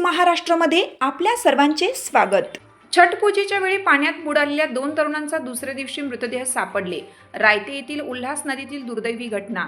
महाराष्ट्रमध्ये आपल्या सर्वांचे स्वागत. छठ पूजेच्या वेळी पाण्यात बुडालेल्या दोन तरुणांचा दुसऱ्या दिवशी मृतदेह सापडले. रायते येथील उल्हास नदीतील दुर्दैवी घटना.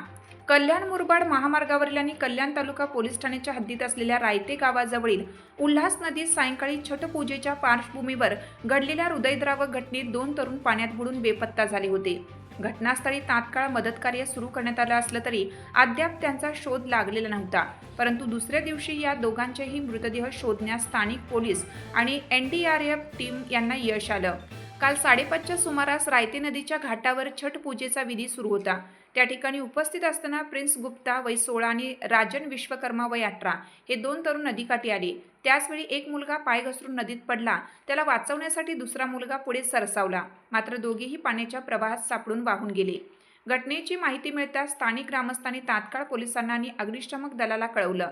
कल्याण मुरबाड महामार्गावरील आणि कल्याण तालुका पोलीस ठाण्याच्या हद्दीत असलेल्या रायते गावाजवळील उल्हास नदीत सायंकाळी छठ पूजेच्या पार्श्वभूमीवर घडलेल्या हृदयद्रावक घटनेत दोन तरुण पाण्यात बुडून बेपत्ता झाले होते. घटनास्थळी तात्काळ मदतकार्य सुरू करण्यात आलं असलं तरी अद्याप त्यांचा शोध लागलेला नव्हता. परंतु दुसऱ्या दिवशी या दोघांचेही मृतदेह शोधण्यास स्थानिक पोलीस आणि N D R F team यांना यश आलं. काल साडेपाचच्या सुमारास रायते नदीच्या घाटावर छठ पूजेचा विधी सुरू होता. त्या ठिकाणी उपस्थित असताना प्रिन्स गुप्ता वय सोळा आणि राजन विश्वकर्मा वय अठरा हे दोन तरुण नदीकाठी आले. त्याचवेळी एक मुलगा पाय घसरून नदीत पडला. त्याला वाचवण्यासाठी दुसरा मुलगा पुढे सरसावला. मात्र दोघेही पाण्याच्या प्रवाहात सापडून वाहून गेले. घटनेची माहिती मिळताच स्थानिक ग्रामस्थांनी तात्काळ पोलिसांना आणि अग्निशामक दलाला कळवलं.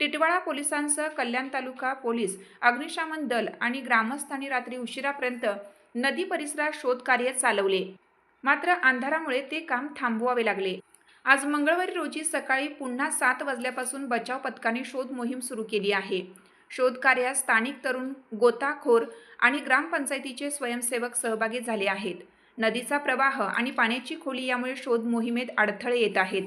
टिटवाळा पोलिसांसह कल्याण तालुका पोलीस अग्निशामन दल आणि ग्रामस्थांनी रात्री उशिरापर्यंत नदी परिसरात शोधकार्य चालवले. मात्र अंधारामुळे ते काम थांबवावे लागले. आज मंगळवारी रोजी सकाळी पुन्हा सात वाजल्यापासून बचाव पथकाने शोध मोहीम सुरू केली आहे. शोधकार्यात स्थानिक तरुण गोताखोर आणि ग्रामपंचायतीचे स्वयंसेवक सहभागी झाले आहेत. नदीचा प्रवाह आणि पाण्याची खोली यामुळे शोध मोहिमेत अडथळे येत आहेत.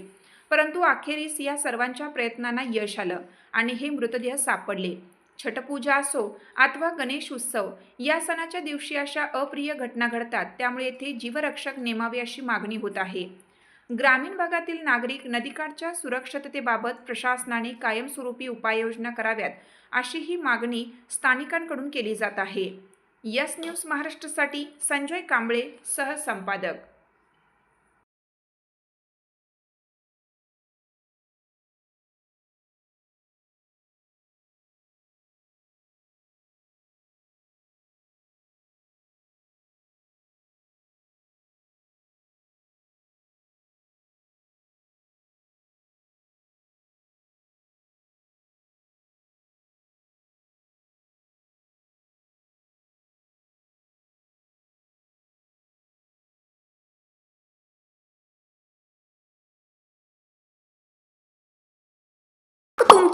परंतु अखेरीस या सर्वांच्या प्रयत्नांना यश आलं आणि हे मृतदेह सापडले. छटपूजा असो अथवा गणेश उत्सव या सणाच्या दिवशी अशा अप्रिय घटना घडतात त्यामुळे येथे जीवरक्षक नेमावे अशी मागणी होत आहे. ग्रामीण भागातील नागरिक नदीकाठच्या सुरक्षिततेबाबत प्रशासनाने कायमस्वरूपी उपाययोजना कराव्यात अशी ही मागणी स्थानिकांकडून केली जात आहे. यस न्यूज महाराष्ट्रासाठी संजय कांबळे सहसंपादक